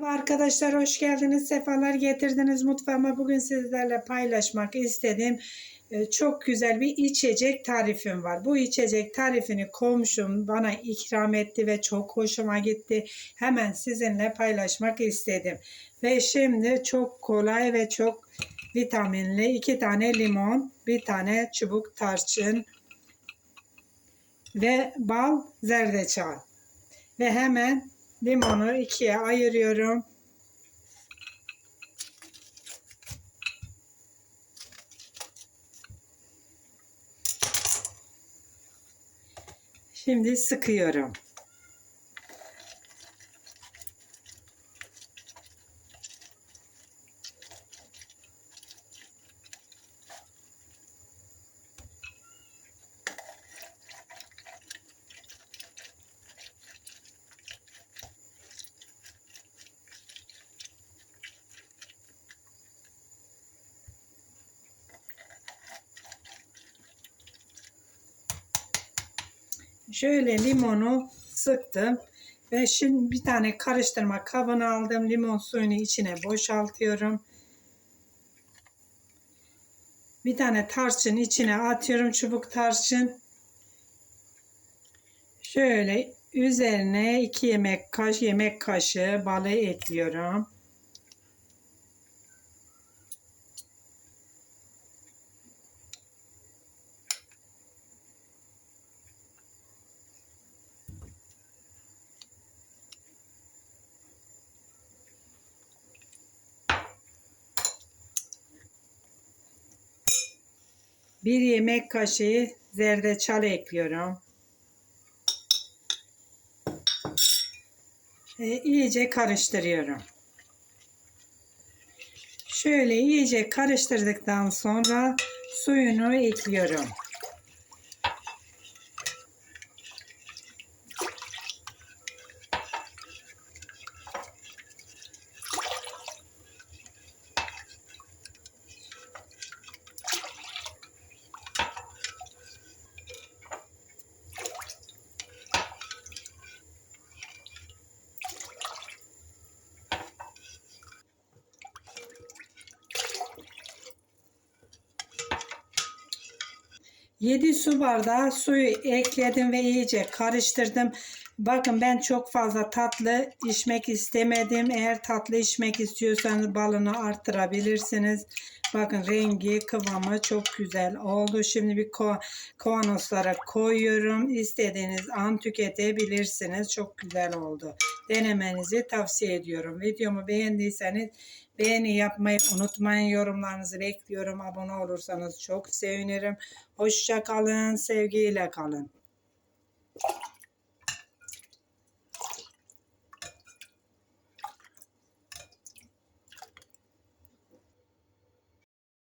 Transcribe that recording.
Merhaba Arkadaşlar hoş geldiniz. Sefalar getirdiniz mutfağıma. Bugün sizlerle paylaşmak istedim. Ee, Çok güzel bir içecek tarifim var. Bu içecek tarifini komşum bana ikram etti ve çok hoşuma gitti. Hemen sizinle paylaşmak istedim. Ve şimdi çok kolay ve çok vitaminli iki tane limon, bir tane çubuk tarçın ve bal zerdeçal. Ve hemen limonu ikiye ayırıyorum. Şimdi sıkıyorum. Şöyle limonu sıktım ve şimdi bir tane karıştırma kabını aldım. Limon suyunu içine boşaltıyorum. Bir tane tarçın içine atıyorum çubuk tarçın. Şöyle üzerine 2 yemek kaş yemek kaşığı balı ekliyorum. Bir yemek kaşığı zerdeçal ekliyorum. E, iyice karıştırıyorum. Şöyle iyice karıştırdıktan sonra suyunu ekliyorum. Yedi su bardağı suyu ekledim ve iyice karıştırdım. Bakın ben çok fazla tatlı içmek istemedim. Eğer tatlı içmek istiyorsanız balını arttırabilirsiniz. Bakın rengi, kıvamı çok güzel oldu. Şimdi bir ko kavanoslara koyuyorum. İstediğiniz an tüketebilirsiniz. Çok güzel oldu. Denemenizi tavsiye ediyorum. Videomu beğendiyseniz beğeni yapmayı unutmayın. Yorumlarınızı bekliyorum. Abone olursanız çok sevinirim. Hoşça kalın, sevgiyle kalın.